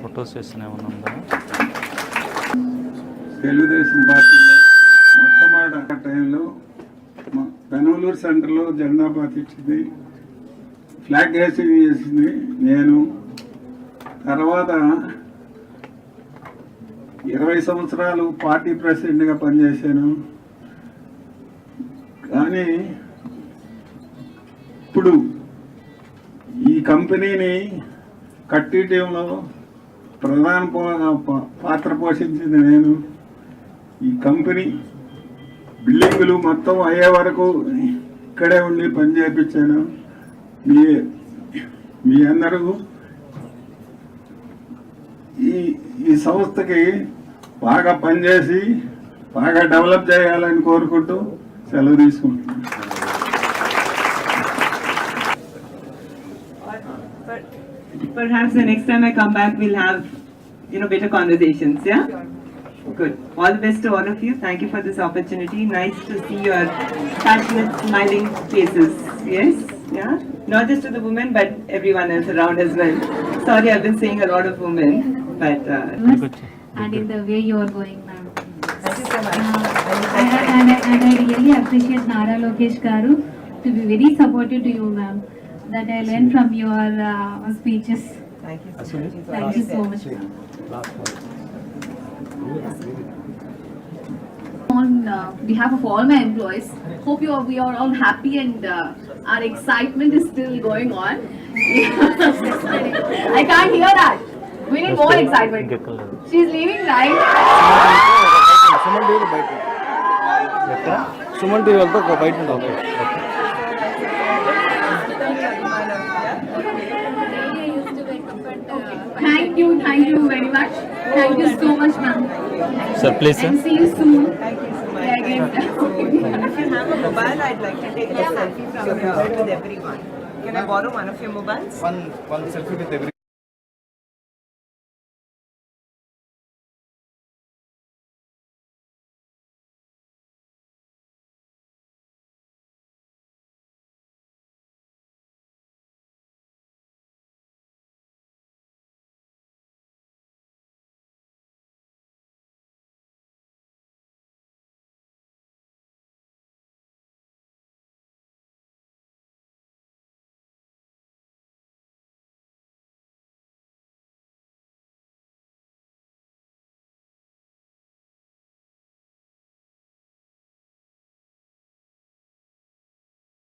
Photo session ఏమైనా ఉందా తెలుగుదేశం పార్టీలో మొట్టమొదటి టైంలో పెనూలూరు సెంటర్లో జెండా పాతించింది ఫ్లాగ్ రేసింగ్ చేసింది నేను. తర్వాత ఇరవై సంవత్సరాలు పార్టీ ప్రెసిడెంట్గా పనిచేశాను. కానీ ఇప్పుడు ఈ కంపెనీని కట్టిటంలో ప్రధాన పాత్ర పోషించింది నేను. ఈ కంపెనీ బిల్డింగులు మొత్తం అయ్యే వరకు ఇక్కడే ఉండి పని చేయించాను మీ మీ అందరూ ఈ ఈ సంస్థకి బాగా పనిచేసి బాగా డెవలప్ చేయాలని కోరుకుంటూ సెలవు తీసుకుంటున్నాను. Perhaps the next time I come back, we'll have, you know, better conversations, yeah? Good. All the best to all of you. Thank you for this opportunity. Nice to see your passionate, smiling faces. Yes? Yeah? Not just to the women, but everyone else around as well. Sorry, I've been seeing a lot of women, but uh, and in the way you are going, ma'am. thank you so much. Uh, and, I- and, I- and I really appreciate Nara Lokesh Garu to be very supportive to you, ma'am. That I learned from your uh, speeches. Thank you. so much. Thank you so much. on uh, behalf of all my employees. Hope you are, we are all happy and uh, our excitement is still going on. I can't hear that. We need more excitement. She's leaving, right? Suman T V bite bite. T V ಅಂತ bite okay thank you, thank you very much. Thank you so much, ma'am. Sir, please, sir. And see you soon. Thank you so much. Again. if you have a mobile, I'd like to take a selfie from with everyone. Can I borrow one of your mobiles? One, one selfie with everyone.